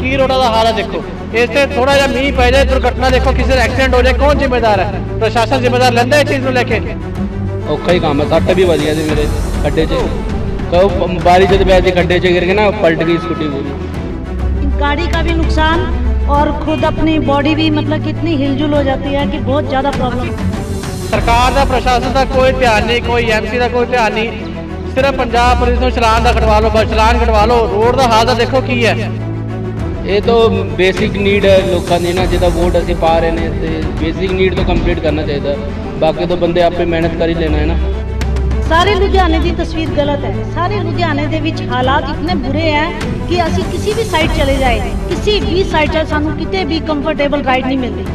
ਕੀ ਰੋਡਾਂ ਦਾ ਹਾਲ ਹੈ ਦੇਖੋ ਇਸ ਤੇ ਥੋੜਾ ਜਿਹਾ ਮੀਂਹ ਪੈ ਜਾਏ ਦੁਰਘਟਨਾ ਦੇਖੋ ਕਿਸੇ ਦਾ ਐਕਸੀਡੈਂਟ ਹੋ ਜਾਏ ਕੌਣ ਜ਼ਿੰਮੇਦਾਰ ਹੈ ਪ੍ਰਸ਼ਾਸਨ ਜ਼ਿੰਮੇਦਾਰ ਲੈਂਦਾ ਇਹ ਚੀਜ਼ ਨੂੰ ਲੈ ਕੇ ਔਖਾ ਹੀ ਕੰਮ ਹੈ ਸੱਟ ਵੀ ਵਧੀਆ ਸੀ ਮੇਰੇ ਖੱਡੇ 'ਚ ਕਹੋ ਬਾਰਿਸ਼ ਦੇ ਵੈਸੇ ਖੱਡੇ 'ਚ ਗਿਰ ਕੇ ਨਾ ਪਲਟ ਗਈ ਸਕੂਟੀ ਪੂਰੀ गाड़ी का भी नुकसान और खुद अपनी बॉडी भी मतलब कितनी हिलजुल हो जाती है कि बहुत ज़्यादा प्रॉब्लम ਸਰਕਾਰ ਦਾ ਪ੍ਰਸ਼ਾਸਨ ਦਾ ਕੋਈ ਧਿਆਨ ਨਹੀਂ ਕੋਈ ਐਮਸੀ ਦਾ ਕੋਈ ਧਿਆਨ ਨਹੀਂ ਸਿਰਫ ਪੰਜਾਬ ਪੁਲਿਸ ਨੂੰ ਚਲਾਨ ਦਾ ਕਟਵਾ ਲਓ ਬਸ ਚਲਾਨ ਕਟਵਾ ਲਓ ਰੋਡ ਦਾ ਹਾਲ ਤਾਂ ਦੇਖੋ ਕੀ ਹੈ ਇਹ ਤਾਂ ਬੇਸਿਕ ਨੀਡ ਹੈ ਲੋਕਾਂ ਦੀ ਨਾ ਜਿਹਦਾ ਵੋਟ ਅਸੀਂ ਪਾ ਰਹੇ ਨੇ ਤੇ ਬੇਸਿਕ ਨੀਡ ਤੋਂ ਕੰਪਲੀਟ ਕਰਨਾ ਚਾਹੀਦਾ। ਬਾਕੀ ਤਾਂ ਬੰਦੇ ਆਪੇ ਮਿਹਨਤ ਕਰ ਹੀ ਲੈਣਾ ਹੈ ਨਾ। ਸਾਰੇ ਲੁਧਿਆਣੇ ਦੀ ਤਸਵੀਰ ਗਲਤ ਹੈ। ਸਾਰੇ ਲੁਧਿਆਣੇ ਦੇ ਵਿੱਚ ਹਾਲਾਤ ਇਤਨੇ ਬੁਰੇ ਹੈ ਕਿ ਅਸੀਂ ਕਿਸੇ ਵੀ ਸਾਈਡ ਚਲੇ ਜਾਏ ਕਿਸੇ ਵੀ ਸਾਈਡ 'ਚ ਸਾਨੂੰ ਕਿਤੇ ਵੀ ਕੰਫਰਟੇਬਲ ਰਾਈਡ ਨਹੀਂ ਮਿਲਦੀ।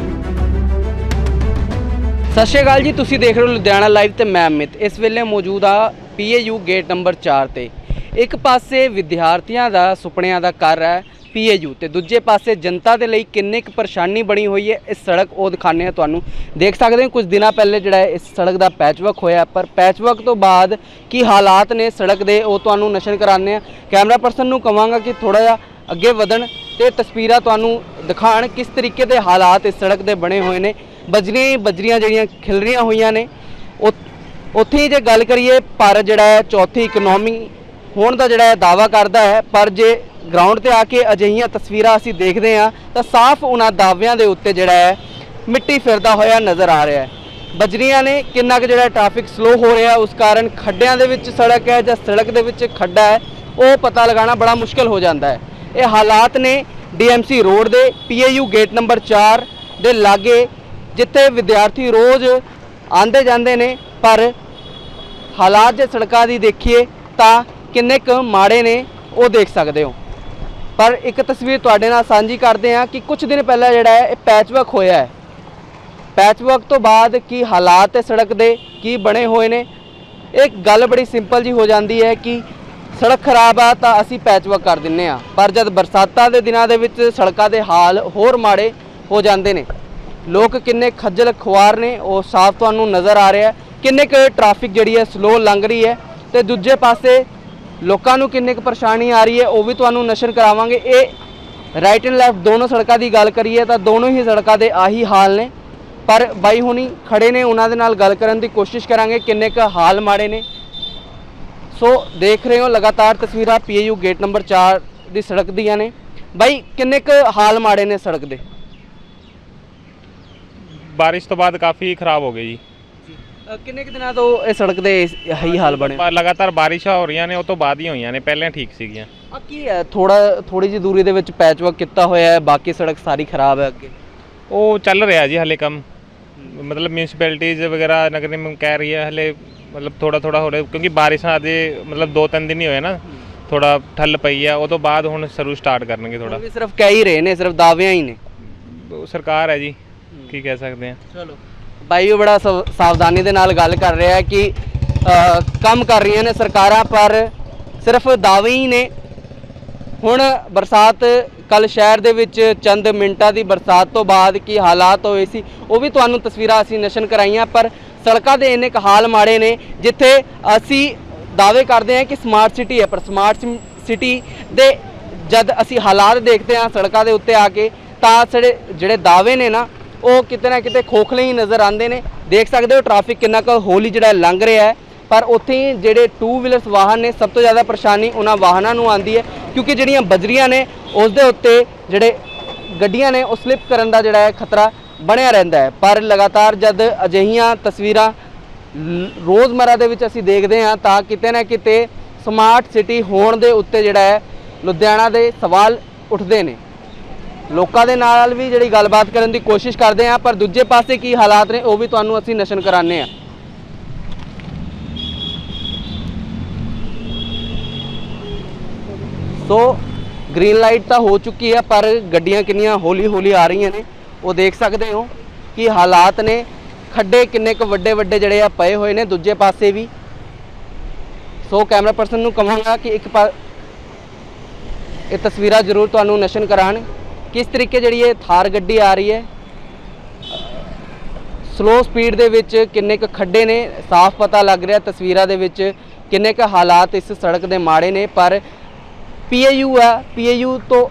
ਸਤਿ ਸ਼੍ਰੀ ਅਕਾਲ ਜੀ ਤੁਸੀਂ ਦੇਖ ਰਹੇ ਹੋ ਲੁਧਿਆਣਾ ਲਾਈਵ ਤੇ ਮੈਂ ਅਮਿਤ। ਇਸ ਵੇਲੇ ਮੌਜੂਦ ਆ ਪੀਏਯੂ ਗੇਟ ਨੰਬਰ 4 ਤੇ। ਇੱਕ ਪਾਸੇ ਵਿਦਿਆਰਥੀਆਂ ਦਾ ਸੁਪਨਿਆਂ ਦਾ ਘਰ ਹੈ ਪੀਏਯੂ ਤੇ ਦੂਜੇ ਪਾਸੇ ਜਨਤਾ ਦੇ ਲਈ ਕਿੰਨੀ ਕੁ ਪਰੇਸ਼ਾਨੀ ਬਣੀ ਹੋਈ ਹੈ, ਇਸ ਸੜਕ ਉਹ ਦਿਖਾਣੇ ਆ ਤੁਹਾਨੂੰ। ਦੇਖ ਸਕਦੇ ਹੋ ਕੁਝ ਦਿਨਾਂ ਪਹਿਲੇ ਜਿਹੜਾ ਹੈ ਇਸ ਸੜਕ ਦਾ ਪੈਚਵਰਕ ਹੋਇਆ, ਪਰ ਪੈਚਵਰਕ ਤੋਂ ਬਾਅਦ ਕੀ ਹਾਲਾਤ ਨੇ ਸੜਕ ਦੇ, ਉਹ ਤੁਹਾਨੂੰ ਨਸ਼ਰ ਕਰਾਣੇ ਆ ਕੈਮਰਾ ਪਰਸਨ ਨੂੰ ਕਵਾਂਗਾ ਕਿ ਥੋੜਾ ਜਿਹਾ ਅੱਗੇ ਵਧਣ ਤੇ ਤਸਵੀਰਾਂ ਤੁਹਾਨੂੰ ਦਿਖਾਣ ਕਿਸ ਤਰੀਕੇ ਦੇ ਹਾਲਾਤ ਇਸ ਸੜਕ ਦੇ ਬਣੇ ਹੋਏ ਨੇ। ਬਜਰੀਆਂ ਹੀ ਬਜਰੀਆਂ ਜਿਹੜੀਆਂ ਖਿਲ ਰਹੀਆਂ ਹੋਈਆਂ ਨੇ। ਉੱਥੇ ਹੀ ਜੇ ਗੱਲ ਕਰੀਏ ਭਾਰਤ ਜਿਹੜਾ ਹੈ ਚੌਥੀ ਇਕਨੋਮੀ ਹੋਣ ਦਾ ਜਿਹੜਾ ਹੈ ਦਾਵਾ ਕਰਦਾ ਹੈ, ਪਰ ਜੇ ਗਰਾਊਂਡ ਤੇ ਆ ਕੇ ਅਜਿਹੀਆਂ ਤਸਵੀਰਾਂ ਅਸੀਂ ਦੇਖਦੇ ਹਾਂ, ਤਾਂ ਸਾਫ਼ ਉਹਨਾਂ ਦਾਅਵਿਆਂ ਦੇ ਉੱਤੇ ਜਿਹੜਾ ਹੈ, ਮਿੱਟੀ ਫਿਰਦਾ ਹੋਇਆ ਨਜ਼ਰ ਆ ਰਿਹਾ ਹੈ। ਬਜਰੀਆਂ ਨੇ ਕਿੰਨਾ ਕੁ ਜਿਹੜਾ ਟ੍ਰੈਫਿਕ ਸਲੋ ਹੋ ਰਿਹਾ, ਉਸ ਕਾਰਨ ਖੱਡਿਆਂ ਦੇ ਵਿੱਚ ਸੜਕ ਹੈ ਜਾਂ ਸੜਕ ਦੇ ਵਿੱਚ ਖੱਡਾ ਹੈ, ਉਹ ਪਤਾ ਲਗਾਉਣਾ ਬੜਾ ਮੁਸ਼ਕਲ ਹੋ ਜਾਂਦਾ ਹੈ। ਇਹ ਹਾਲਾਤ ਨੇ ਡੀਐਮਸੀ ਰੋਡ ਦੇ ਪੀਏਯੂ ਗੇਟ ਨੰਬਰ 4 ਦੇ ਲਾਗੇ, ਜਿੱਥੇ ਵਿਦਿਆਰਥੀ ਰੋਜ਼ ਆਂਦੇ ਜਾਂਦੇ ਨੇ, ਪਰ ਹਾਲਾਤ ਜੇ ਸੜਕਾਂ ਦੀ ਦੇਖੀਏ, ਤਾਂ ਕਿੰਨੇ ਕੁ ਮਾੜੇ ਨੇ, ਉਹ ਦੇਖ ਸਕਦੇ ਹੋ। ਪਰ ਇੱਕ ਤਸਵੀਰ ਤੁਹਾਡੇ ਨਾਲ ਸਾਂਝੀ ਕਰਦੇ ਹਾਂ ਕਿ ਕੁਝ ਦਿਨ ਪਹਿਲਾਂ ਜਿਹੜਾ ਹੈ, ਇਹ ਪੈਚਵਰਕ ਹੋਇਆ ਹੈ। ਪੈਚਵਰਕ ਤੋਂ ਬਾਅਦ ਕੀ ਹਾਲਾਤ ਹੈ ਸੜਕ ਦੇ, ਕੀ ਬਣੇ ਹੋਏ ਨੇ। ਇੱਕ ਗੱਲ ਬੜੀ ਸਿੰਪਲ ਜੀ ਹੋ ਜਾਂਦੀ ਹੈ ਕਿ ਸੜਕ ਖਰਾਬ ਆ ਤਾਂ ਅਸੀਂ ਪੈਚਵਰਕ ਕਰ ਦਿੰਨੇ ਆ ਪਰ ਜਦ ਬਰਸਾਤਾਂ ਦੇ ਦਿਨਾਂ ਦੇ ਵਿੱਚ ਸੜਕਾਂ ਦੇ ਹਾਲ ਹੋਰ ਮਾੜੇ ਹੋ ਜਾਂਦੇ ਨੇ, ਲੋਕ ਕਿੰਨੇ ਖੱਜਲ ਖੁਆਰ ਨੇ, ਉਹ ਸਾਫ਼ ਤੁਹਾਨੂੰ ਨਜ਼ਰ ਆ ਰਿਹਾ ਕਿੰਨੇ ਕੁ ਟ੍ਰੈਫਿਕ ਜਿਹੜੀ ਹੈ ਸਲੋ ਲੰਘ ਰਹੀ ਹੈ ਤੇ ਦੂਜੇ ਪਾਸੇ ਲੋਕਾਂ ਨੂੰ ਕਿੰਨੇ ਕੁ ਪਰੇਸ਼ਾਨੀ ਆ ਰਹੀ ਹੈ, ਉਹ ਵੀ ਤੁਹਾਨੂੰ ਨਸ਼ਰ ਕਰਾਵਾਂਗੇ। ਇਹ ਰਾਈਟ ਐਂਡ ਲੈਫਟ ਦੋਨੋਂ ਸੜਕਾਂ ਦੀ ਗੱਲ ਕਰੀਏ ਤਾਂ ਦੋਨੋਂ ਹੀ ਸੜਕਾਂ ਦੇ ਆਹੀ ਹਾਲ ਨੇ। ਪਰ ਬਾਈ ਹੁਣੀ ਖੜੇ ਨੇ, ਉਹਨਾਂ ਦੇ ਨਾਲ ਗੱਲ ਕਰਨ ਦੀ ਕੋਸ਼ਿਸ਼ ਕਰਾਂਗੇ, ਕਿੰਨੇ ਕੁ ਹਾਲ ਮਾੜੇ ਨੇ। ਸੋ ਦੇਖ ਰਹੇ ਹੋ, ਲਗਾਤਾਰ ਤਸਵੀਰਾਂ ਪੀਏਯੂ ਗੇਟ ਨੰਬਰ 4 ਦੀ ਸੜਕ ਦੀਆਂ ਨੇ। ਬਾਈ, ਕਿੰਨੇ ਕੁ ਹਾਲ ਮਾੜੇ ਨੇ ਸੜਕ ਦੇ? ਬਾਰਿਸ਼ ਤੋਂ ਬਾਅਦ ਕਾਫੀ ਖਰਾਬ ਹੋ ਗਏ ਜੀ। ਕਿੰਨੇ ਕੁ ਦਿਨਾਂ ਤੋਂ ਇਹ ਸੜਕ ਦੇ ਇਹੀ ਹਾਲ ਬਣੇ? ਪਰ ਲਗਾਤਾਰ ਬਾਰਿਸ਼ਾਂ ਹੋ ਰਹੀਆਂ ਨੇ ਉਹ ਤੋਂ ਬਾਅਦ ਹੀ ਹੋਈਆਂ ਨੇ ਪਹਿਲਾਂ ਠੀਕ ਸੀਗੀਆਂ। ਆ ਕੀ ਹੈ ਥੋੜਾ ਥੋੜੀ ਜਿਹੀ ਦੂਰੀ ਦੇ ਵਿੱਚ ਪੈਚਵਰਕ ਕੀਤਾ ਹੋਇਆ ਹੈ ਬਾਕੀ ਸੜਕ ਸਾਰੀ ਖਰਾਬ ਹੈ ਅੱਗੇ? ਉਹ ਚੱਲ ਰਿਹਾ ਜੀ ਹਲੇ ਕੰਮ। ਮਤਲਬ ਮਿਊਨਿਸਪੈਲਿਟੀਜ਼ ਵਗੈਰਾ ਨਗਰ ਨਿਗਮ ਕਹਿ ਰਹੀ ਹੈ ਹਲੇ ਮਤਲਬ ਥੋੜਾ ਥੋੜਾ ਹੋ ਰਿਹਾ ਕਿਉਂਕਿ ਬਾਰਿਸ਼ਾਂ ਅਜੇ ਮਤਲਬ ਦੋ ਤਿੰਨ ਦਿਨ ਹੀ ਹੋਏ ਨਾ। ਥੋੜਾ ਠੱਲ ਪਈ ਆ ਉਹ ਤੋਂ ਬਾਅਦ ਹੁਣ ਸ਼ੁਰੂ ਸਟਾਰਟ ਕਰਨਗੇ ਥੋੜਾ ਉਹ ਵੀ ਸਿਰਫ ਕਹਿ ਹੀ ਰਹੇ ਨੇ ਸਿਰਫ ਦਾਅਵਿਆਂ ਹੀ ਨੇ। ਸਰਕਾਰ ਹੈ ਜੀ ਕੀ ਕਹਿ ਸਕਦੇ ਆ ਚਲੋ। ਬਾਈ ਉਹ ਬੜਾ ਸਵ- ਸਾਵਧਾਨੀ ਦੇ ਨਾਲ ਗੱਲ ਕਰ ਰਿਹਾ ਕਿ ਕੰਮ ਕਰ ਰਹੀਆਂ ਨੇ ਸਰਕਾਰਾਂ, ਪਰ ਸਿਰਫ ਦਾਅਵੇ ਹੀ ਨੇ। ਹੁਣ ਬਰਸਾਤ ਕੱਲ ਸ਼ਹਿਰ ਦੇ ਵਿੱਚ ਚੰਦ ਮਿੰਟਾਂ ਦੀ ਬਰਸਾਤ ਤੋਂ ਬਾਅਦ ਕੀ ਹਾਲਾਤ ਹੋਏ ਸੀ, ਉਹ ਵੀ ਤੁਹਾਨੂੰ ਤਸਵੀਰਾਂ ਅਸੀਂ ਨਸ਼ਨ ਕਰਾਈਆਂ, ਪਰ ਸੜਕਾਂ ਦੇ ਇੰਨੇ ਕੁ ਹਾਲ ਮਾੜੇ ਨੇ, ਜਿੱਥੇ ਅਸੀਂ ਦਾਅਵੇ ਕਰਦੇ ਹਾਂ ਕਿ ਸਮਾਰਟ ਸਿਟੀ ਹੈ, ਪਰ ਸਮਾਰਟ ਸਿਟੀ ਦੇ ਜਦ ਅਸੀਂ ਹਾਲਾਤ ਦੇਖਦੇ ਹਾਂ ਸੜਕਾਂ ਦੇ ਉੱਤੇ ਆ ਕੇ, ਤਾਂ ਜਿਹੜੇ ਜਿਹੜੇ ਦਾਅਵੇ ਨੇ ਨਾ ਉਹ ਕਿਤੇ ਨਾ ਕਿਤੇ ਖੋਖਲੇ ਹੀ ਨਜ਼ਰ ਆਉਂਦੇ ਨੇ। ਦੇਖ ਸਕਦੇ ਹੋ ਟ੍ਰੈਫਿਕ ਕਿੰਨਾ ਕੁ ਹੌਲੀ ਜਿਹੜਾ ਲੰਘ ਰਿਹਾ ਹੈ। ਪਰ ਉੱਥੇ ਹੀ ਜਿਹੜੇ ਟੂ ਵੀਲਰਸ ਵਾਹਨ ਨੇ, ਸਭ ਤੋਂ ਜ਼ਿਆਦਾ ਪਰੇਸ਼ਾਨੀ ਉਹਨਾਂ ਵਾਹਨਾਂ ਨੂੰ ਆਉਂਦੀ ਹੈ। ਕਿਉਂਕਿ ਜਿਹੜੀਆਂ ਬਜਰੀਆਂ ਨੇ, ਉਸ ਦੇ ਉੱਤੇ ਜਿਹੜੇ ਗੱਡੀਆਂ ਨੇ, ਉਹ ਸਲਿੱਪ ਕਰਨ ਦਾ ਜਿਹੜਾ ਹੈ ਖਤਰਾ ਬਣਿਆ ਰਹਿੰਦਾ ਹੈ। ਪਰ ਲਗਾਤਾਰ ਜਦ ਅਜਿਹੀਆਂ ਤਸਵੀਰਾਂ ਰੋਜ਼ਮਰਾ ਦੇ ਵਿੱਚ ਅਸੀਂ ਦੇਖਦੇ ਹਾਂ, ਤਾਂ ਕਿਤੇ ਨਾ ਕਿਤੇ ਸਮਾਰਟ ਸਿਟੀ ਹੋਣ ਦੇ ਉੱਤੇ ਜਿਹੜਾ ਹੈ, ਲੁਧਿਆਣਾ ਦੇ ਸਵਾਲ ਉੱਠਦੇ ਨੇ। ਲੋਕਾਂ ਦੇ ਨਾਲ ਵੀ ਜਿਹੜੀ ਗੱਲਬਾਤ ਕਰਨ ਦੀ ਕੋਸ਼ਿਸ਼ ਕਰਦੇ ਹਾਂ, ਪਰ ਦੂਜੇ ਪਾਸੇ ਕੀ ਹਾਲਾਤ ਨੇ, ਉਹ ਵੀ ਤੁਹਾਨੂੰ ਅਸੀਂ ਨਸ਼ਨ ਕਰਾਣੇ ਆ ਸੋ ਗ੍ਰੀਨ ਲਾਈਟ ਤਾਂ ਹੋ ਚੁੱਕੀ ਹੈ, ਪਰ ਗੱਡੀਆਂ ਕਿੰਨੀਆਂ ਹੌਲੀ ਹੌਲੀ ਆ ਰਹੀਆਂ ਨੇ। ਉਹ ਦੇਖ ਸਕਦੇ ਹੋ ਕਿ ਹਾਲਾਤ ਨੇ, ਖੱਡੇ ਕਿੰਨੇ ਕੁ ਵੱਡੇ ਵੱਡੇ ਜਿਹੜੇ ਆ ਪਏ ਹੋਏ ਨੇ ਦੂਜੇ ਪਾਸੇ ਵੀ। ਸੋ ਕੈਮਰਾ ਪਰਸਨ ਨੂੰ ਕਹਾਂਗਾ ਕਿ ਇੱਕ ਪਾ ਇਹ ਤਸਵੀਰਾਂ ਜ਼ਰੂਰ ਤੁਹਾਨੂੰ ਨਸ਼ਨ ਕਰਾਣ ਕਿਸ ਤਰੀਕੇ ਜਿਹੜੀ ਇਹ ਥਾਰ ਗੱਡੀ ਆ ਰਹੀ ਹੈ? ਸਲੋ ਸਪੀਡ ਦੇ ਵਿੱਚ ਕਿੰਨੇ ਕੁ ਖੱਡੇ ਨੇ? ਸਾਫ਼ ਪਤਾ ਲੱਗ ਰਿਹਾ, ਤਸਵੀਰਾਂ ਦੇ ਵਿੱਚ ਕਿੰਨੇ ਕੁ ਹਾਲਾਤ ਇਸ ਸੜਕ ਦੇ ਮਾੜੇ ਨੇ, ਪਰ ਪੀਏਯੂ ਆ, ਪੀਏਯੂ ਤੋਂ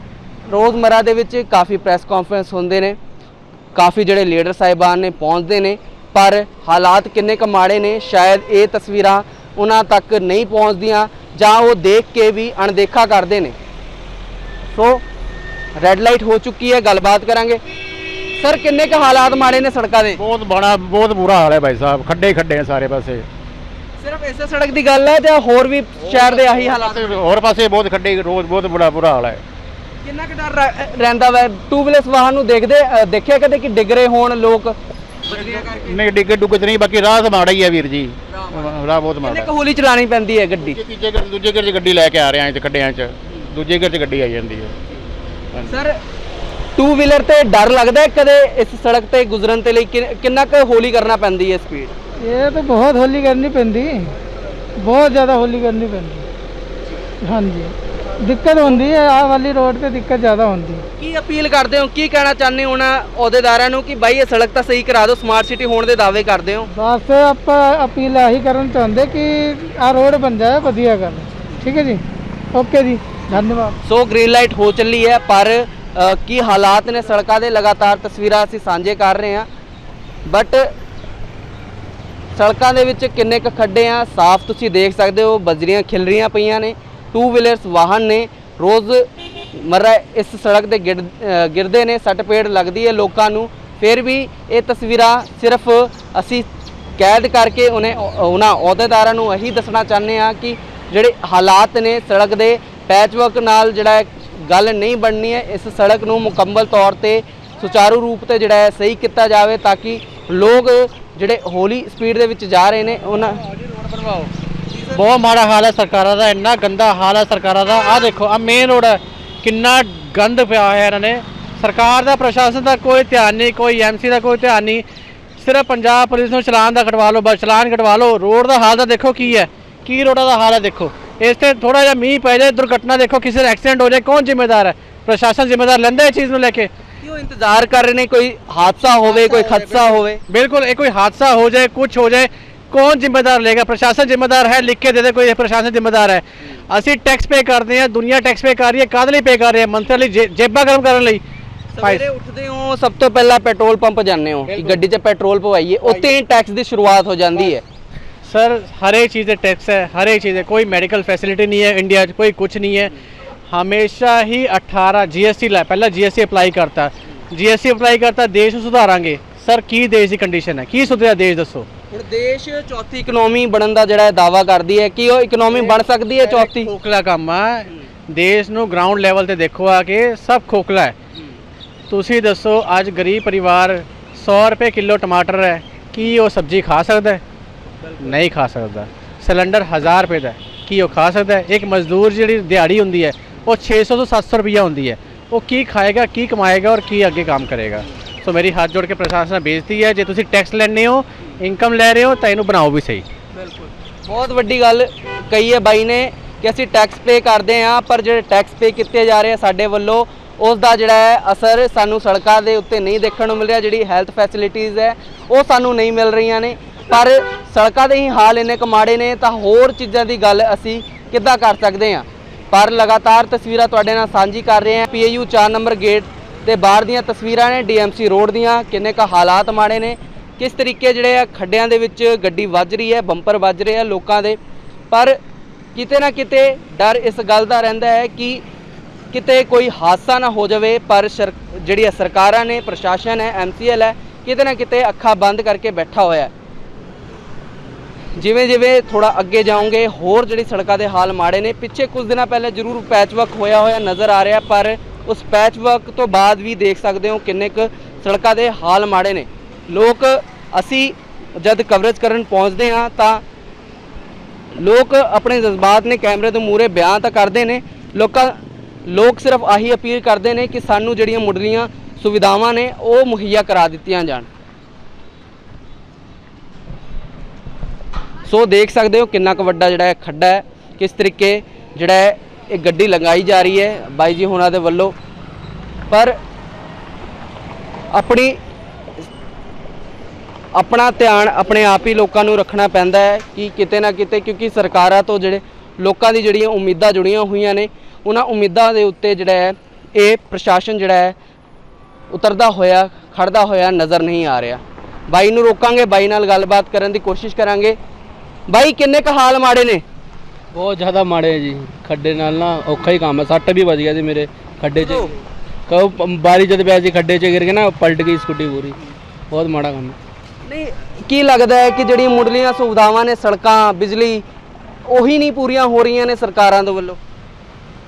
ਰੋਜ਼ਮਰਾ ਦੇ ਵਿੱਚ ਕਾਫੀ ਪ੍ਰੈਸ ਕਾਨਫਰੰਸ ਹੁੰਦੇ ਨੇ, ਕਾਫੀ ਜਿਹੜੇ ਲੀਡਰ ਸਾਹਿਬਾਨ ਨੇ ਪਹੁੰਚਦੇ ਨੇ, ਪਰ ਹਾਲਾਤ ਕਿੰਨੇ ਕੁ ਮਾੜੇ ਨੇ? ਸ਼ਾਇਦ ਇਹ ਤਸਵੀਰਾਂ ਉਹਨਾਂ ਤੱਕ ਨਹੀਂ ਪਹੁੰਚਦੀਆਂ ਜਾਂ ਉਹ ਦੇਖ ਕੇ ਵੀ ਅਣਦੇਖਾ ਕਰਦੇ ਨੇ। ਸੋ ਰੈੱਡ ਲਾਈਟ ਹੋ ਚੁੱਕੀ ਹੈ ਗੱਲਬਾਤ ਕਰਾਂਗੇ। ਸਰ ਕਿੰਨੇ ਕੁ ਹਾਲਾਤ ਮਾੜੇ ਨੇ ਸੜਕਾਂ ਦੇ? ਬਹੁਤ ਬੜਾ ਬਹੁਤ ਬੁਰਾ ਹਾਲ ਹੈ ਭਾਈ ਸਾਹਿਬ ਖੱਡੇ ਹੀ ਖੱਡੇ ਆ ਸਾਰੇ ਪਾਸੇ। ਸਿਰਫ ਇਸੇ ਸੜਕ ਦੀ ਗੱਲ ਹੈ ਜਾਂ ਹੋਰ ਵੀ ਸ਼ਹਿਰ ਦੇ ਆਹੀ ਹਾਲਾਤ ਪਾਸੇ ਹੋਰ ਪਾਸੇ ਬਹੁਤ ਖੱਡੇ ਹੀ ਰੋਜ਼ ਬਹੁਤ ਬੜਾ ਬੁਰਾ ਹਾਲ ਹੈ। ਕਿੰਨਾ ਕੁ ਡਰ ਰਹਿ- ਰਹਿੰਦਾ ਵੈ? ਟੂ ਵੀਲਰਸ ਵਾਹਨ ਨੂੰ ਦੇਖਦੇ ਅ, ਦੇਖਿਆ ਕਦੇ ਕਿ ਡਿੱਗ ਰਹੇ ਹੋਣ ਲੋਕ? ਨਹੀਂ ਡਿੱਗੇ ਡੁੱਗੇ ਤੇ ਨਹੀਂ ਬਾਕੀ ਰਾਹ ਤਾਂ ਮਾੜਾ ਹੀ ਹੈ ਵੀਰ ਜੀ। ਰਾਹ ਬਹੁਤ ਮਾੜਾ। ਕਿੰਨੇ ਹੈ ਕੁ ਹੌਲੀ ਚਲਾਣੀ ਪੈਂਦੀ ਹੈ ਗੱਡੀ? ਤੀਜੇ ਗੇਰ ਦੂਜੇ ਗੇਰ 'ਚ ਗੱਡੀ ਲੈ ਕੇ ਆ ਰਹੇ ਆਂ ਤੇ ਖੱਡਿਆਂ 'ਚ। ਦੂਜੇ ਗੇਰ 'ਚ ਗੱਡੀ ਆਈ ਜਾਂਦੀ ਹੈ। ਸਰ ਟੂ ਵੀਲਰ ਤੇ ਡਰ ਲੱਗਦਾ ਹੈ ਕਦੇ ਇਸ ਸੜਕ ਤੇ ਗੁਜ਼ਰਨ ਤੇ ਲਈ? ਕਿ- ਕਿੰਨਾ ਕੁ ਹੌਲੀ ਕਰਨਾ ਪੈਂਦੀ ਹੈ ਸਪੀਡ ਇਹ ਤਾਂ ਬਹੁਤ ਹੌਲੀ ਕਰਨੀ ਪੈਂਦੀ। ਬਹੁਤ ਜ਼ਿਆਦਾ ਹੌਲੀ ਕਰਨੀ ਪੈਂਦੀ। ਹਾਂਜੀ। ਦਿੱਕਤ ਹੁੰਦੀ ਹੈ ਆਹ ਵਾਲੀ ਰੋਡ ਤੇ ਦਿੱਕਤ ਜ਼ਿਆਦਾ ਹੁੰਦੀ। ਹੈ ਕੀ ਅਪੀਲ ਕਰਦੇ ਹੋ? ਕੀ ਕਹਿਣਾ ਚਾਹੁੰਦੇ ਹੋ ਉਹਨਾਂ ਅਹੁਦੇਦਾਰਾਂ ਨੂੰ ਕਿ ਬਾਈ ਇਹ ਸੜਕ ਤਾਂ ਸਹੀ ਕਰਾ ਦਿਓ ਸਮਾਰਟ ਸਿਟੀ ਹੋਣ ਦੇ ਦਾਅਵੇ ਕਰਦੇ ਹੋ? ਬਸ ਆਪਾਂ ਅਪੀਲ ਆਹੀ ਕਰਨ ਚਾਹੁੰਦੇ ਕਿ ਆਹ ਰੋਡ ਬਣ ਜਾਏ ਵਧੀਆ ਗੱਲ। ਠੀਕ ਹੈ ਜੀ? ਓਕੇ ਜੀ। ਧੰਨਵਾਦ। ਸੋ ਗ੍ਰੀਨ ਲਾਈਟ ਹੋ ਚੱਲੀ ਹੈ, ਪਰ ਕੀ ਹਾਲਾਤ ਨੇ ਸੜਕਾਂ ਦੇ ਲਗਾਤਾਰ ਤਸਵੀਰਾਂ ਅਸੀਂ ਸਾਂਝੇ ਕਰ ਰਹੇ ਹਾਂ। ਬਟ ਸੜਕਾਂ ਦੇ ਵਿੱਚ ਕਿੰਨੇ ਕੁ ਖੱਡੇ ਆ, ਸਾਫ਼ ਤੁਸੀਂ ਦੇਖ ਸਕਦੇ ਹੋ, ਬਜਰੀਆਂ ਖਿਲ ਰਹੀਆਂ ਪਈਆਂ ਨੇ ਟੂ ਵੀਲਰਸ ਵਾਹਨ ਨੇ, ਰੋਜ਼ ਮਰਰਾ ਇਸ ਸੜਕ ਦੇ ਗਿਰ- ਗਿਰਦੇ ਨੇ ਸੱਟ ਪੇੜ ਲੱਗਦੀ ਹੈ ਲੋਕਾਂ ਨੂੰ, ਫਿਰ ਵੀ ਇਹ ਤਸਵੀਰਾਂ ਸਿਰਫ ਅਸੀਂ ਕੈਦ ਕਰਕੇ ਉਹਨੇ ਉਹਨਾਂ ਅਹੁਦੇਦਾਰਾਂ ਨੂੰ ਇਹੀ ਦੱਸਣਾ ਚਾਹੁੰਦੇ ਆ ਕਿ ਜਿਹੜੇ ਹਾਲਾਤ ਨੇ ਸੜਕ ਦੇ ਪੈਚਵਰਕ ਨਾਲ ਜਿਹੜਾ ਗੱਲ ਨਹੀਂ ਬਣਨੀ ਹੈ, ਇਸ ਸੜਕ ਨੂੰ ਮੁਕੰਮਲ ਤੌਰ ਤੇ ਸੁਚਾਰੂ ਰੂਪ ਤੇ ਜਿਹੜਾ ਹੈ ਸਹੀ ਕੀਤਾ ਜਾਵੇ ਤਾਂ ਕਿ ਲੋਕ ਜਿਹੜੇ ਹੌਲੀ ਸਪੀਡ ਦੇ ਵਿੱਚ ਜਾ ਰਹੇ ਨੇ, ਉਹਨਾਂ ਬਹੁਤ ਮਾੜਾ ਹਾਲ ਹੈ ਸਰਕਾਰਾਂ ਦਾ, ਇੰਨਾ ਗੰਦਾ ਹਾਲ ਹੈ ਸਰਕਾਰਾਂ ਦਾ। ਆਹ ਦੇਖੋ ਆ ਮੇਨ ਰੋਡ ਹੈ। ਕਿੰਨਾ ਗੰਦ ਪਿਆ ਹੋਇਆ ਇਹਨਾਂ ਨੇ। ਸਰਕਾਰ ਦਾ, ਪ੍ਰਸ਼ਾਸਨ ਦਾ ਕੋਈ ਧਿਆਨ ਨਹੀਂ, ਕੋਈ ਐਮਸੀ ਦਾ ਕੋਈ ਧਿਆਨ ਨਹੀਂ। ਸਿਰਫ ਪੰਜਾਬ ਪੁਲਿਸ ਨੂੰ ਚਲਾਨ ਦਾ ਕਟਵਾ ਲਓ, ਬਸ ਚਲਾਨ ਕਟਵਾ ਲਓ। ਰੋਡ ਦਾ ਹਾਲ ਤਾਂ ਦੇਖੋ ਕੀ ਹੈ। ਕੀ ਰੋਡਾਂ ਦਾ ਹਾਲ ਹੈ ਦੇਖੋ। ਇਸ ਤੇ ਥੋੜਾ ਜਿਹਾ ਮੀਂਹ ਪੈ ਜਾਏ ਦੁਰਘਟਨਾ ਦੇਖੋ ਕਿਸੇ ਦਾ ਐਕਸੀਡੈਂਟ ਹੋ ਜਾਏ ਕੌਣ ਜ਼ਿੰਮੇਦਾਰ ਹੈ? ਪ੍ਰਸ਼ਾਸਨ ਜ਼ਿੰਮੇਦਾਰ ਲੈਂਦਾ ਇਹ ਚੀਜ਼ ਨੂੰ ਲੈ ਕੇ। ਕਿਉਂ ਇੰਤਜ਼ਾਰ ਕਰ ਰਹੇ ਨੇ? ਕੋਈ ਹਾਦਸਾ ਹੋਵੇ ਕੋਈ ਖਦਸਾ ਹੋਵੇ ਬਿਲਕੁਲ। ਇਹ ਕੋਈ ਹਾਦਸਾ ਹੋ ਜਾਏ ਕੁਝ ਹੋ ਜਾਏ ਕੌਣ ਜ਼ਿੰਮੇਦਾਰ ਲੇਗਾ ਪ੍ਰਸ਼ਾਸਨ ਜ਼ਿੰਮੇਦਾਰ ਹੈ ਲਿਖ ਕੇ ਦੇ ਦੇ ਕੋਈ ਪ੍ਰਸ਼ਾਸਨ ਜ਼ਿੰਮੇਦਾਰ ਹੈ। ਅਸੀਂ ਟੈਕਸ ਪੇ ਕਰਦੇ ਹਾਂ ਦੁਨੀਆ ਟੈਕਸ ਪੇ ਕਰ ਰਹੀ ਹੈ ਕਾਹਦੇ ਲਈ ਪੇ ਕਰ ਰਹੀ ਹੈ? ਮੰਤਰੀ ਲਈ ਜੇਬਾਂ ਗਰਮ ਕਰਨ ਲਈ। ਸਵੇਰੇ ਉੱਠਦੇ ਹੋ ਸਭ ਤੋਂ ਪਹਿਲਾਂ ਪੈਟਰੋਲ ਪੰਪ ਜਾਂਦੇ ਹੋ ਕਿ ਗੱਡੀ 'ਚ ਪੈਟਰੋਲ ਪਵਾਈਏ ਉੱਥੇ ਹੀ ਟੈਕਸ ਦੀ ਸ਼ੁਰੂਆਤ ਹੋ ਜਾਂਦੀ ਹੈ। सर हर एक चीज़ टैक्स है हर एक चीज़ है कोई मेडिकल फैसिलिटी नहीं है इंडिया 'ਚ कोई कुछ नहीं है ਹਮੇਸ਼ਾ ਹੀ 18 ਜੀਐਸਟੀ ਲੈ ਪਹਿਲਾਂ ਜੀਐਸਟੀ ਅਪਲਾਈ ਕਰਤਾ ਜੀਐਸਟੀ ਅਪਲਾਈ ਕਰਤਾ ਦੇਸ਼ ਨੂੰ ਸੁਧਾਰਾਂਗੇ ਸਰ ਕੀ ਦੇਸ਼ ਦੀ ਕੰਡੀਸ਼ਨ ਹੈ ਕੀ ਸੁਧਰਿਆ ਦੇਸ਼ ਦੱਸੋ ਹੁਣ ਦੇਸ਼ ਚੌਥੀ ਇਕਨੋਮੀ ਬਣਨ ਦਾ ਜਿਹੜਾ ਦਾਵਾ ਕਰਦੀ ਹੈ ਕਿ ਉਹ ਇਕਨੋਮੀ ਬਣ ਸਕਦੀ ਹੈ ਚੌਥੀ ਖੋਖਲਾ ਕੰਮ ਆ ਦੇਸ਼ ਨੂੰ ਗਰਾਊਂਡ ਲੈਵਲ ਤੇ ਦੇਖੋ ਆ ਕੇ ਸਭ ਖੋਖਲਾ ਹੈ ਤੁਸੀਂ ਦੱਸੋ ਅੱਜ ਗਰੀਬ ਪਰਿਵਾਰ 100 ਰੁਪਏ ਕਿਲੋ ਟਮਾਟਰ ਹੈ ਕੀ ਉਹ ਸਬਜ਼ੀ ਖਾ ਸਕਦਾ ਹੈ ਨਹੀਂ ਖਾ ਸਕਦਾ। ਸਿਲੰਡਰ 1000 ਰੁਪਏ ਦਾ ਹੈ। ਕੀ ਉਹ ਖਾ ਸਕਦਾ ਹੈ? ਇੱਕ ਮਜ਼ਦੂਰ ਜਿਹੜੀ ਦਿਹਾੜੀ ਹੁੰਦੀ ਹੈ, ਉਹ 600 ਤੋਂ 700 ਰੁਪਈਆ ਹੁੰਦੀ ਹੈ। ਉਹ ਕੀ ਖਾਏਗਾ, ਕੀ ਕਮਾਏਗਾ ਔਰ ਕੀ ਅੱਗੇ ਕੰਮ ਕਰੇਗਾ? ਸੋ ਮੇਰੀ ਹੱਥ ਜੋੜ ਕੇ ਪ੍ਰਸ਼ਾਸਨ ਨਾਲ ਬੇਨਤੀ ਹੈ, ਜੇ ਤੁਸੀਂ ਟੈਕਸ ਲੈਣੇ ਹੋ, ਇਨਕਮ ਲੈ ਰਹੇ ਹੋ, ਤਾਂ ਇਹਨੂੰ ਬਣਾਓ ਵੀ ਸਹੀ। ਬਹੁਤ ਵੱਡੀ ਗੱਲ ਕਹੀ ਹੈ ਬਾਈ ਨੇ ਕਿ ਅਸੀਂ ਟੈਕਸ ਪੇ ਕਰਦੇ ਹਾਂ, ਪਰ ਜਿਹੜੇ ਟੈਕਸ ਪੇ ਕੀਤੇ ਜਾ ਰਹੇ ਆ ਸਾਡੇ ਵੱਲੋਂ ਉਸ ਦਾ ਜਿਹੜਾ ਹੈ ਅਸਰ ਸਾਨੂੰ ਸੜਕਾਂ ਦੇ ਉੱਤੇ ਨਹੀਂ ਦੇਖਣ ਨੂੰ ਮਿਲ ਰਿਹਾ, ਜਿਹੜੀ ਹੈਲਥ ਫੈਸਿਲਿਟੀਜ਼ ਹੈ, ਉਹ ਸਾਨੂੰ ਨਹੀਂ ਮਿਲ ਰਹੀਆਂ ਨੇ। ਪਰ ਸੜਕਾਂ ਦੇ ਹੀ ਹਾਲ ਇੰਨੇ ਕੁ ਮਾੜੇ ਨੇ, ਤਾਂ ਹੋਰ ਚੀਜ਼ਾਂ ਦੀ ਗੱਲ ਅਸੀਂ ਕਿੱਦਾਂ ਕਰ ਸਕਦੇ ਹਾਂ? ਪਰ ਲਗਾਤਾਰ ਤਸਵੀਰਾਂ ਤੁਹਾਡੇ ਨਾਲ ਸਾਂਝੀ ਕਰ ਰਹੇ ਹਾਂ। ਪੀਏਯੂ 4 ਨੰਬਰ ਗੇਟ ਤੇ ਬਾਹਰ ਦੀਆਂ ਤਸਵੀਰਾਂ ਨੇ, ਡੀਐਮਸੀ ਰੋਡ ਦੀਆਂ। ਕਿੰਨੇ ਕੁ ਹਾਲਾਤ ਮਾੜੇ ਨੇ। ਕਿਸ ਤਰੀਕੇ ਜਿਹੜੇ ਆ, ਖੱਡਿਆਂ ਦੇ ਵਿੱਚ ਗੱਡੀ ਵੱਜ ਰਹੀ ਹੈ, ਬੰਪਰ ਵੱਜ ਰਹੇ ਆ ਲੋਕਾਂ ਦੇ। ਪਰ ਕਿਤੇ ਨਾ ਕਿਤੇ ਡਰ ਇਸ ਗੱਲ ਦਾ ਰਹਿੰਦਾ ਹੈ ਕਿ ਕਿਤੇ ਕੋਈ ਹਾਦਸਾ ਨਾ ਹੋ ਜਾਵੇ। ਪਰ ਸ਼ਰ- ਜਿਹੜੀ ਸਰਕਾਰਾਂ ਨੇ, ਪ੍ਰਸ਼ਾਸਨ ਹੈ ਐਮਸੀਐਲ ਹੈ, ਕਿਤੇ ਨਾ ਕਿਤੇ ਅੱਖਾਂ ਬੰਦ ਕਰਕੇ ਬੈਠਾ ਹੋਇਆ ਹੈ। ਜਿਵੇਂ ਜਿਵੇਂ ਥੋੜਾ ਅੱਗੇ ਜਾਓਗੇ, ਹੋਰ ਜਿਹੜੀ ਸੜਕਾਂ ਦੇ ਹਾਲ ਮਾੜੇ ਨੇ, ਪਿੱਛੇ ਕੁਝ ਦਿਨਾਂ ਪਹਿਲੇ ਜ਼ਰੂਰ ਪੈਚਵਰਕ ਹੋਇਆ ਹੋਇਆ ਨਜ਼ਰ ਆ ਰਿਹਾ, ਪਰ ਉਸ ਪੈਚਵਰਕ ਤੋਂ ਬਾਅਦ ਵੀ ਦੇਖ ਸਕਦੇ ਹੋ ਕਿੰਨੇ ਕੁ ਸੜਕਾਂ ਦੇ ਹਾਲ ਮਾੜੇ ਨੇ। ਲੋਕ ਅਸੀਂ ਜਦ ਕਵਰੇਜ ਕਰਨ ਪਹੁੰਚਦੇ ਹਾਂ, ਤਾਂ ਲੋਕ ਆਪਣੇ ਜਜ਼ਬਾਤ ਨੇ, ਕੈਮਰੇ ਤੋਂ ਮੂਹਰੇ ਬਿਆਨ ਤਾਂ ਕਰਦੇ ਨੇ। ਲੋਕਾਂ, ਲੋਕ ਸਿਰਫ ਆਹੀ ਅਪੀਲ ਕਰਦੇ ਨੇ ਕਿ ਸਾਨੂੰ ਜਿਹੜੀਆਂ ਮੁੱਢਲੀਆਂ ਸੁਵਿਧਾਵਾਂ ਨੇ, ਉਹ ਮੁਹੱਈਆ ਕਰਾ ਦਿੱਤੀਆਂ ਜਾਣ। ਸੋ ਦੇਖ ਸਕਦੇ ਹੋ ਕਿੰਨਾ ਕੁ ਵੱਡਾ ਜਿਹੜਾ ਹੈ ਖੱਡਾ ਹੈ, ਕਿਸ ਤਰੀਕੇ ਜਿਹੜਾ ਹੈ ਇਹ ਗੱਡੀ ਲੰਗਾਈ ਜਾ ਰਹੀ ਹੈ ਬਾਈ ਜੀ ਹੁਣਾਂ ਦੇ ਵੱਲੋਂ। ਪਰ ਆਪਣੀ ਆਪਣਾ ਧਿਆਨ ਆਪਣੇ ਆਪ ਹੀ ਲੋਕਾਂ ਨੂੰ ਰੱਖਣਾ ਪੈਂਦਾ ਹੈ ਕਿ ਕਿਤੇ ਨਾ ਕਿਤੇ, ਕਿਉਂਕਿ ਸਰਕਾਰਾਂ ਤੋਂ ਜਿਹੜੇ ਲੋਕਾਂ ਦੀ ਜਿਹੜੀਆਂ ਉਮੀਦਾਂ ਜੁੜੀਆਂ ਹੋਈਆਂ ਨੇ, ਉਹਨਾਂ ਉਮੀਦਾਂ ਦੇ ਉੱਤੇ ਜਿਹੜਾ ਹੈ ਇਹ ਪ੍ਰਸ਼ਾਸਨ ਜਿਹੜਾ ਹੈ ਉਤਰਦਾ ਹੋਇਆ ਖੜਦਾ ਹੋਇਆ ਨਜ਼ਰ ਨਹੀਂ ਆ ਰਿਹਾ। ਬਾਈ ਨੂੰ ਰੋਕਾਂਗੇ, ਬਾਈ ਨਾਲ ਗੱਲਬਾਤ ਕਰਨ ਦੀ ਕੋਸ਼ਿਸ਼ ਕਰਾਂਗੇ। ਬਾਈ ਕਿੰਨੇ ਕੁ ਹਾਲ ਮਾੜੇ ਨੇ? ਬਹੁਤ ਜ਼ਿਆਦਾ ਮਾੜੇ ਹੈ ਜੀ। ਖੱਡੇ ਨਾਲ ਨਾ ਔਖਾ ਹੀ ਕੰਮ ਹੈ ਸੱਟ ਵੀ ਵੱਜ ਗਿਆ ਸੀ ਮੇਰੇ ਖੱਡੇ 'ਚ। ਕਹੋ ਪ- ਬਾਰੀ ਜਦ ਪਿਆ ਸੀ ਖੱਡੇ 'ਚ ਗਿਰ ਕੇ ਨਾ ਪਲਟ ਗਈ ਸਕੂਟੀ ਪੂਰੀ। ਬਹੁਤ ਮਾੜਾ ਕੰਮ ਨਹੀਂ ਕੀ ਲੱਗਦਾ ਹੈ ਕਿ ਜਿਹੜੀਆਂ ਮੁੱਢਲੀਆਂ ਸੁਵਿਧਾਵਾਂ ਨੇ ਸੜਕਾਂ ਬਿਜਲੀ ਉਹੀ ਨਹੀਂ ਪੂਰੀਆਂ ਹੋ ਰਹੀਆਂ ਨੇ ਸਰਕਾਰਾਂ ਦੇ ਵੱਲੋਂ?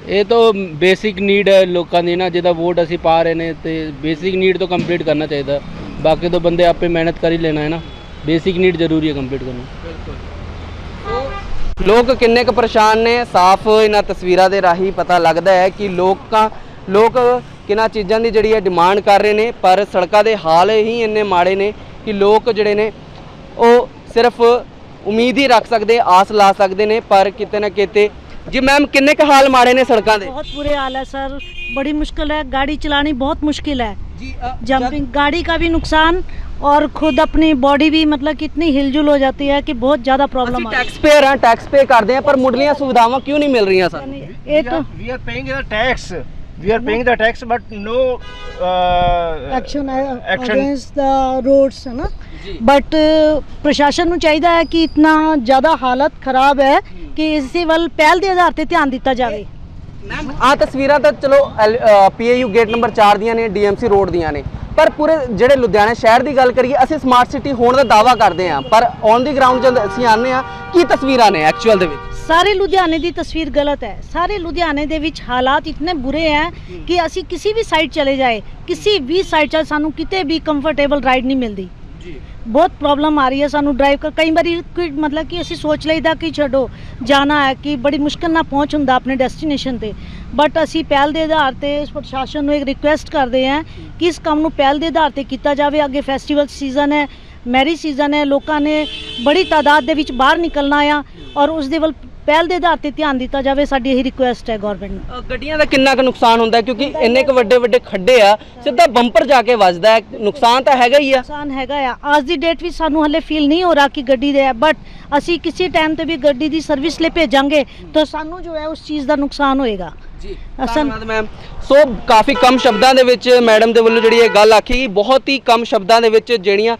ਇਹ ਤਾਂ ਬੇਸਿਕ ਨੀਡ ਹੈ ਲੋਕਾਂ ਦੀ ਨਾ ਜਿਹਦਾ ਵੋਟ ਅਸੀਂ ਪਾ ਰਹੇ ਨੇ ਤੇ ਬੇਸਿਕ ਨੀਡ ਤੋਂ ਕੰਪਲੀਟ ਕਰਨਾ ਚਾਹੀਦਾ। ਬਾਕੀ ਤਾਂ ਬੰਦੇ ਆਪੇ ਮਿਹਨਤ ਕਰ ਹੀ ਲੈਣਾ ਹੈ ਨਾ। ਬੇਸਿਕ ਨੀਡ ਜ਼ਰੂਰੀ ਹੈ ਕੰਪਲੀਟ ਕਰਨਾ। ਲੋਕ ਕਿੰਨੇ ਕੁ ਪਰੇਸ਼ਾਨ ਨੇ? ਸਾਫ਼ ਇਹਨਾਂ ਤਸਵੀਰਾਂ ਦੇ ਰਾਹੀਂ ਪਤਾ ਲੱਗਦਾ ਹੈ ਕਿ ਲੋਕਾਂ, ਲੋਕ ਕਿਹਨਾਂ ਚੀਜ਼ਾਂ ਦੀ ਜਿਹੜੀ ਹੈ ਡਿਮਾਂਡ ਕਰ ਰਹੇ ਨੇ, ਪਰ ਸੜਕਾਂ ਦੇ ਹਾਲ ਹੀ ਇੰਨੇ ਮਾੜੇ ਨੇ ਕਿ ਲੋਕ ਜਿਹੜੇ ਨੇ, ਉਹ ਸਿਰਫ ਉਮੀਦ ਹੀ ਰੱਖ ਸਕਦੇ, ਆਸ ਲਾ ਸਕਦੇ ਨੇ, ਪਰ ਕਿਤੇ ਨਾ ਕਿਤੇ ਜੀ ਮੈਮ ਕਿੰਨੇ ਕੁ ਹਾਲ ਮਾੜੇ ਨੇ ਸੜਕਾਂ ਦੇ बहुत बुरे हाल है सर बड़ी मुश्किल है गाड़ी चलानी बहुत मुश्किल है ਜੀ जंपिंग गाड़ी का भी नुकसान और खुद अपनी बॉडी भी मतलब कितनी हिलजुल हो जाती है कि बहुत ज़्यादा ਅਸੀਂ प्रॉब्लम आ ਟੈਕਸ ਪੇਅਰ ਹਾਂ ਟੈਕਸ ਪੇ ਕਰਦੇ ਹਾਂ ਪਰ ਮੁੱਢਲੀਆਂ ਸੁਵਿਧਾਵਾਂ ਕਿਉਂ ਨਹੀਂ ਮਿਲ ਰਹੀਆਂ ਸਾਨੂੰ ये तो we are paying the tax. we are paying the tax but no uh, action against the roads ਹੈ ਨਾ ਬਟ ਪ੍ਰਸ਼ਾਸਨ ਨੂੰ ਚਾਹੀਦਾ ਹੈ ਕਿ ਇਤਨਾ ਜ਼ਿਆਦਾ ਹਾਲਤ ਖਰਾਬ ਹੈ ਕਿ ਇਸੇ ਵੱਲ ਪਹਿਲ ਦੇ ਆਧਾਰ ਤੇ ਧਿਆਨ ਦਿੱਤਾ ਜਾਵੇ। ਆ ਤਸਵੀਰਾਂ ਤਾਂ ਚਲੋ ਪੀਏਯੂ ਗੇਟ ਨੰਬਰ 4 ਦੀਆਂ ਨੇ ਡੀਐਮਸੀ ਰੋਡ ਦੀਆਂ ਨੇ। ਪਰ ਪੂਰੇ ਜਿਹੜੇ ਲੁਧਿਆਣਾ ਸ਼ਹਿਰ ਦੀ ਗੱਲ ਕਰੀਏ ਅਸੀਂ ਸਮਾਰਟ ਸਿਟੀ ਹੋਣ ਦਾ ਦਾਵਾ ਕਰਦੇ ਹਾਂ। ਪਰ ਔਨ ਦੀ ਗਰਾਊਂਡ ਜਦ ਅਸੀਂ ਆਨੇ ਆ ਕੀ ਤਸਵੀਰਾਂ ਨੇ ਐਕਚੁਅਲ ਦੇ ਵਿੱਚ? ਸਾਰੇ ਲੁਧਿਆਣੇ ਦੀ ਤਸਵੀਰ ਗਲਤ ਹੈ। ਸਾਰੇ ਲੁਧਿਆਣੇ ਦੇ ਵਿੱਚ ਹਾਲਾਤ ਇਤਨੇ ਬੁਰੇ ਹੈ ਕਿ ਅਸੀਂ ਕਿਸੇ ਵੀ ਸਾਈਡ ਚਲੇ ਜਾਏ ਕਿਸੇ ਵੀ ਸਾਈਡ ਚਲ ਸਾਨੂੰ ਕਿਤੇ ਵੀ ਕੰਫਰਟੇਬਲ ਰਾਈਡ ਨਹੀਂ ਮਿਲਦੀ। ਜੀ। ਬਹੁਤ ਪ੍ਰੋਬਲਮ ਆ ਰਹੀ ਹੈ ਸਾਨੂੰ ਡਰਾਈਵ ਕਰ ਕਈ ਵਾਰੀ ਕੋਈ ਮਤਲਬ ਕਿ ਅਸੀਂ ਸੋਚ ਲਈਦਾ ਕਿ ਛੱਡੋ, ਜਾਣਾ ਹੈ ਕਿ ਬੜੀ ਮੁਸ਼ਕਲ ਨਾਲ ਪਹੁੰਚ ਹੁੰਦਾ ਆਪਣੇ ਡੈਸਟੀਨੇਸ਼ਨ ਤੇ। ਬਟ ਅਸੀਂ ਪਹਿਲ ਦੇ ਆਧਾਰ ਤੇ ਇਸ ਪ੍ਰਸ਼ਾਸਨ ਨੂੰ ਇੱਕ ਰਿਕੁਐਸਟ ਕਰਦੇ ਹਾਂ ਕਿ ਇਸ ਕੰਮ ਨੂੰ ਪਹਿਲ ਦੇ ਆਧਾਰ ਤੇ ਕੀਤਾ ਜਾਵੇ। ਅੱਗੇ ਫੈਸਟੀਵਲ ਸੀਜ਼ਨ ਹੈ ਮੈਰਿਜ ਸੀਜ਼ਨ ਹੈ, ਲੋਕਾਂ ਨੇ ਬੜੀ ਤਾਦਾਦ ਦੇ ਵਿੱਚ ਬਾਹਰ ਨਿਕਲਣਾ ਆ ਔਰ ਉਸ ਦੇ ਵੱਲ ਪਹਿਲ ਦੇ ਆਧਾਰ ਤੇ ਧਿਆਨ ਦਿੱਤਾ ਜਾਵੇ ਸਾਡੀ ਇਹੀ ਰਿਕੁਐਸਟ ਹੈ ਗਵਰਨਮੈਂਟ ਨੂੰ। ਅ, ਗੱਡੀਆਂ ਦਾ ਕਿੰਨਾ ਕੁ ਨੁਕਸਾਨ ਹੁੰਦਾ ਹੈ? ਕਿਉਂਕਿ ਇੰਨੇ ਕੁ ਵੱਡੇ ਵੱਡੇ ਖੱਡੇ ਆ ਸਿੱਧਾ ਬੰਪਰ ਜਾ ਕੇ ਵੱਜਦਾ ਹੈ। ਨੁਕਸਾਨ ਤਾਂ ਹੈਗਾ ਹੀ ਆ। ਨੁਕਸਾਨ ਹੈਗਾ ਆ। ਅੱਜ ਦੀ ਡੇਟ ਵਿੱਚ ਸਾਨੂੰ ਹਲੇ ਫੀਲ ਨਹੀਂ ਹੋ ਰਿਹਾ ਕਿ ਗੱਡੀ ਦੇ ਹੈ ਬਟ ਅਸੀਂ ਕਿਸੇ ਟਾਈਮ ਤੇ ਵੀ ਗੱਡੀ ਦੀ ਸਰਵਿਸ ਲਈ ਭੇਜਾਂਗੇ ਤਾਂ ਸਾਨੂੰ ਜੋ ਹੈ ਉਸ ਚੀਜ਼ ਦਾ ਨੁਕਸਾਨ ਹੋਏਗਾ। ਜੀ ਧੰਨਵਾਦ ਮੈਮ ਸੋ ਕਾਫੀ ਕਮ ਸ਼ਬਦਾਂ ਦੇ ਵਿੱਚ ਮੈਡਮ ਦੇ ਵੱਲੋਂ ਜਿਹੜੀ ਇਹ ਗੱਲ ਆਖੀ ਗਈ ਬਹੁਤ ਹੀ ਕਮ ਸ਼ਬਦਾਂ ਦੇ ਵਿੱਚ ਜਿਹੜੀਆਂ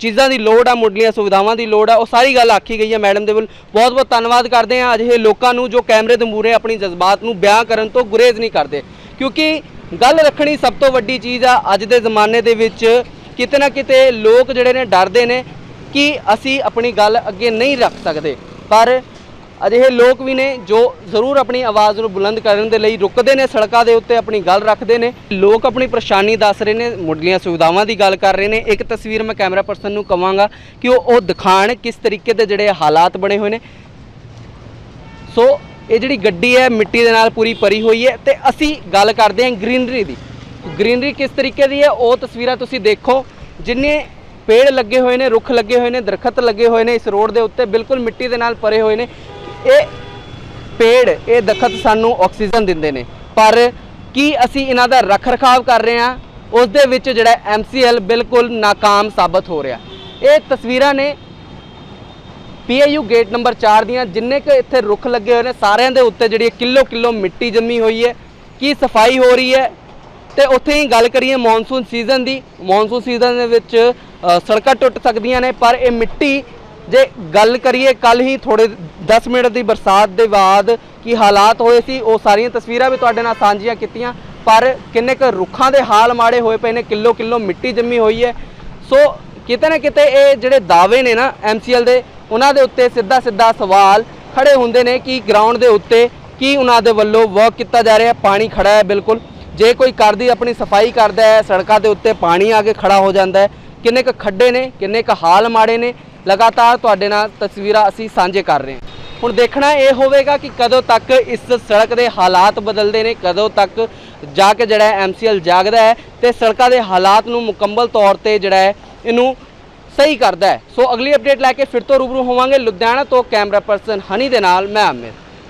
ਚੀਜ਼ਾਂ ਦੀ ਲੋੜ ਆ ਮੁੱਢਲੀਆਂ ਸੁਵਿਧਾਵਾਂ ਦੀ ਲੋੜ ਆ ਉਹ ਸਾਰੀ ਗੱਲ ਆਖੀ ਗਈ ਹੈ ਮੈਡਮ ਦੇ ਵੱਲੋਂ। ਬਹੁਤ ਬਹੁਤ ਧੰਨਵਾਦ ਕਰਦੇ ਹਾਂ ਅਜਿਹੇ ਲੋਕਾਂ ਨੂੰ ਜੋ ਕੈਮਰੇ ਦੇ ਮੂਹਰੇ ਆਪਣੀ ਜਜ਼ਬਾਤ ਨੂੰ ਬਿਆਨ ਕਰਨ ਤੋਂ ਗੁਰੇਜ਼ ਨਹੀਂ ਕਰਦੇ। ਕਿਉਂਕਿ ਗੱਲ ਰੱਖਣੀ ਸਭ ਤੋਂ ਵੱਡੀ ਚੀਜ਼ ਆ ਅੱਜ ਦੇ ਜ਼ਮਾਨੇ ਦੇ ਵਿੱਚ ਕਿਤੇ ਨਾ ਕਿਤੇ ਲੋਕ ਜਿਹੜੇ ਨੇ ਡਰਦੇ ਨੇ ਕਿ ਅਸੀਂ ਆਪਣੀ ਗੱਲ ਅੱਗੇ ਨਹੀਂ ਰੱਖ ਸਕਦੇ। ਪਰ ਅਜਿਹੇ ਲੋਕ ਵੀ ਨੇ ਜੋ ਜ਼ਰੂਰ ਆਪਣੀ ਆਵਾਜ਼ ਨੂੰ ਬੁਲੰਦ ਕਰਨ ਦੇ ਲਈ ਰੁਕਦੇ ਨੇ, ਸੜਕਾਂ ਦੇ ਉੱਤੇ ਆਪਣੀ ਗੱਲ ਰੱਖਦੇ ਨੇ। ਲੋਕ ਆਪਣੀ ਪਰੇਸ਼ਾਨੀ ਦੱਸ ਰਹੇ ਨੇ, ਮੁੱਢਲੀਆਂ ਸੁਵਿਧਾਵਾਂ ਦੀ ਗੱਲ ਕਰ ਰਹੇ ਨੇ। ਇੱਕ ਤਸਵੀਰ ਮੈਂ ਕੈਮਰਾ ਪਰਸਨ ਨੂੰ ਕਵਾਂਗਾ ਕਿ ਉਹ ਉਹ ਦਿਖਾਣ ਕਿਸ ਤਰੀਕੇ ਦੇ ਜਿਹੜੇ ਹਾਲਾਤ ਬਣੇ ਹੋਏ ਨੇ। ਸੋ ਇਹ ਜਿਹੜੀ ਗੱਡੀ ਹੈ, ਮਿੱਟੀ ਦੇ ਨਾਲ ਪੂਰੀ ਭਰੀ ਹੋਈ ਹੈ ਤੇ ਅਸੀਂ ਗੱਲ ਕਰਦੇ ਹਾਂ ਗ੍ਰੀਨਰੀ ਦੀ। ਗ੍ਰੀਨਰੀ ਕਿਸ ਤਰੀਕੇ ਦੀ ਹੈ? ਉਹ ਤਸਵੀਰਾਂ ਤੁਸੀਂ ਦੇਖੋ। ਜਿੰਨੇ ਪੇੜ ਲੱਗੇ ਹੋਏ ਨੇ, ਰੁੱਖ ਲੱਗੇ ਹੋਏ ਨੇ, ਦਰਖਤ ਲੱਗੇ ਹੋਏ ਨੇ ਇਸ ਰੋਡ ਦੇ ਉੱਤੇ, ਬਿਲਕੁਲ ਮਿੱਟੀ ਦੇ ਨਾਲ ਭਰੇ ਹੋਏ ਨੇ। ਇਹ ਪੇੜ, ਇਹ ਦਰਖਤ ਸਾਨੂੰ ਆਕਸੀਜਨ ਦਿੰਦੇ ਨੇ। ਪਰ ਕੀ ਅਸੀਂ ਇਹਨਾਂ ਦਾ ਰੱਖ ਰਖਾਵ ਕਰ ਰਹੇ ਹਾਂ? ਉਸ ਦੇ ਵਿੱਚ ਜਿਹੜਾ ਐਮਸੀਐਲ ਬਿਲਕੁਲ ਨਾਕਾਮ ਸਾਬਤ ਹੋ ਰਿਹਾ। ਇਹ ਤਸਵੀਰਾਂ ਨੇ ਪੀਏਯੂ ਗੇਟ ਨੰਬਰ 4 ਦੀਆਂ, ਜਿੰਨੇ ਕੁ ਇੱਥੇ ਰੁੱਖ ਲੱਗੇ ਹੋਏ ਨੇ, ਸਾਰਿਆਂ ਦੇ ਉੱਤੇ ਜਿਹੜੀ ਕਿਲੋ ਕਿਲੋ ਮਿੱਟੀ ਜੰਮੀ ਹੋਈ ਹੈ। ਕੀ ਸਫ਼ਾਈ ਹੋ ਰਹੀ ਹੈ? ਤੇ ਉੱਥੇ ਹੀ ਗੱਲ ਕਰੀਏ ਮੌਨਸੂਨ ਸੀਜ਼ਨ ਦੀ। ਮੌਨਸੂਨ ਸੀਜ਼ਨ ਦੇ ਵਿੱਚ ਸੜਕਾਂ ਟੁੱਟ ਸਕਦੀਆਂ ਨੇ, ਪਰ ਇਹ ਮਿੱਟੀ, ਜੇ ਗੱਲ ਕਰੀਏ ਕੱਲ ਹੀ ਥੋੜੇ 10 ਮਿੰਟ ਦੀ ਬਰਸਾਤ ਦੇ ਬਾਅਦ ਕੀ ਹਾਲਾਤ ਹੋਏ ਸੀ, ਉਹ ਸਾਰੀਆਂ ਤਸਵੀਰਾਂ ਵੀ ਤੁਹਾਡੇ ਨਾਲ ਸਾਂਝੀਆਂ ਕੀਤੀਆਂ, ਪਰ ਕਿੰਨੇ ਕੁ ਰੁੱਖਾਂ ਦੇ ਹਾਲ ਮਾੜੇ ਹੋਏ ਪਏ ਨੇ, ਕਿਲੋ ਕਿਲੋ ਮਿੱਟੀ ਜੰਮੀ ਹੋਈ ਹੈ। ਸੋ ਕਿਤੇ ਨਾ ਕਿਤੇ ਇਹ ਜਿਹੜੇ ਦਾਅਵੇ ਨੇ ਨਾ ਐਮਸੀਐਲ ਦੇ, ਉਹਨਾਂ ਦੇ ਉੱਤੇ ਸਿੱਧਾ ਸਿੱਧਾ ਸਵਾਲ ਖੜੇ ਹੁੰਦੇ ਨੇ ਕਿ ਗਰਾਊਂਡ ਦੇ ਉੱਤੇ ਕੀ ਉਹਨਾਂ ਦੇ ਵੱਲੋਂ ਵਰਕ ਕੀਤਾ ਜਾ ਰਿਹਾ, ਪਾਣੀ ਖੜਾ ਹੈ ਬਿਲਕੁਲ। ਜੇ ਕੋਈ ਕਰਦੀ ਆਪਣੀ ਸਫ਼ਾਈ ਕਰਦਾ ਹੈ, ਸੜਕਾਂ ਦੇ ਉੱਤੇ ਪਾਣੀ ਆ ਕੇ ਖੜਾ ਹੋ ਜਾਂਦਾ ਹੈ ਕਿੰਨੇ ਕੁ ਖੱਡੇ ਨੇ, ਕਿੰਨੇ ਕੁ ਹਾਲ ਮਾੜੇ ਨੇ, ਲਗਾਤਾਰ ਤੁਹਾਡੇ ਨਾਲ ਤਸਵੀਰਾਂ ਅਸੀਂ ਸਾਂਝੇ ਕਰ ਰਹੇ ਹਾਂ। ਹੁਣ ਦੇਖਣਾ ਇਹ ਹੋਵੇਗਾ ਕਿ ਕਦੋਂ ਤੱਕ ਇਸ ਸੜਕ ਦੇ ਹਾਲਾਤ ਬਦਲਦੇ ਨੇ, ਕਦੋਂ ਤੱਕ ਜਾ ਕੇ ਜਿਹੜਾ ਐਮਸੀਐਲ ਜਾਗਦਾ ਹੈ ਤੇ ਸੜਕਾਂ ਦੇ ਹਾਲਾਤ ਨੂੰ ਮੁਕੰਮਲ ਤੌਰ ਤੇ ਜਿਹੜਾ ਹੈ ਇਹਨੂੰ ਸਹੀ ਕਰਦਾ ਹੈ। ਸੋ ਅਗਲੀ ਅਪਡੇਟ ਲੈ ਕੇ ਫਿਰ ਤੋਂ ਰੂਬਰੂ ਹੋਵਾਂਗੇ। ਲੁਧਿਆਣਾ ਤੋਂ ਕੈਮਰਾ ਪਰਸਨ ਹਨੀ ਦੇ ਨਾਲ, ਮੈਂ ਆਮਿਰ